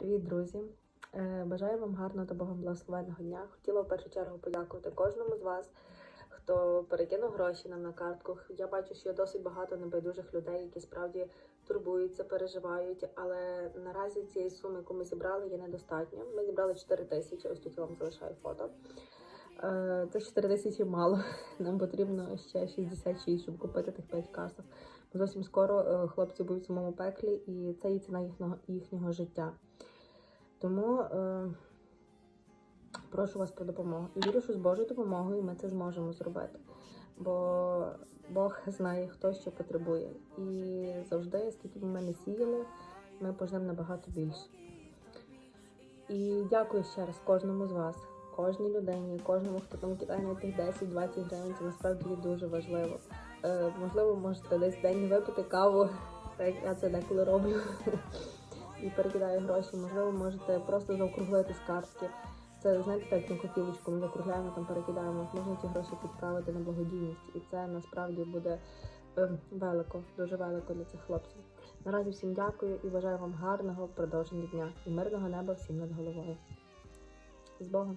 Привіт, друзі! Е, Бажаю вам гарного та Богом благословенного дня. Хотіла в першу чергу подякувати кожному з вас, хто перекинув гроші нам на картку. Я бачу, що є досить багато небайдужих людей, які справді турбуються, переживають. Але наразі цієї суми, яку ми зібрали, є недостатньо. Ми зібрали 4 тисячі. Ось тут я вам залишаю фото. Е, Це 4 тисячі мало. Нам потрібно ще 66, щоб купити тих 5 касок. Зовсім скоро е, хлопці будуть в самому пеклі, і це і ціна їхнього, їхнього життя. Тому е, прошу вас про допомогу. І вірю, що з Божою допомогою ми це зможемо зробити. Бо Бог знає, хто що потребує. І завжди, скільки б ми не сіяли, ми пожнемо набагато більше. І дякую ще раз кожному з вас, кожній людині, кожному, хто там кидає на тих 10-20 гривень. Це насправді є дуже важливо. Е, можливо, можете десь день випити каву, так як я це деколи роблю. І перекидаю гроші. Можливо, можете просто заокруглити з картки. Це знаєте, так на копілочку ми закругляємо, там перекидаємо. Можна ті гроші підправити на благодійність. І це насправді буде е, велико, дуже велико для цих хлопців. Наразі всім дякую і бажаю вам гарного продовження дня і мирного неба всім над головою. З Богом!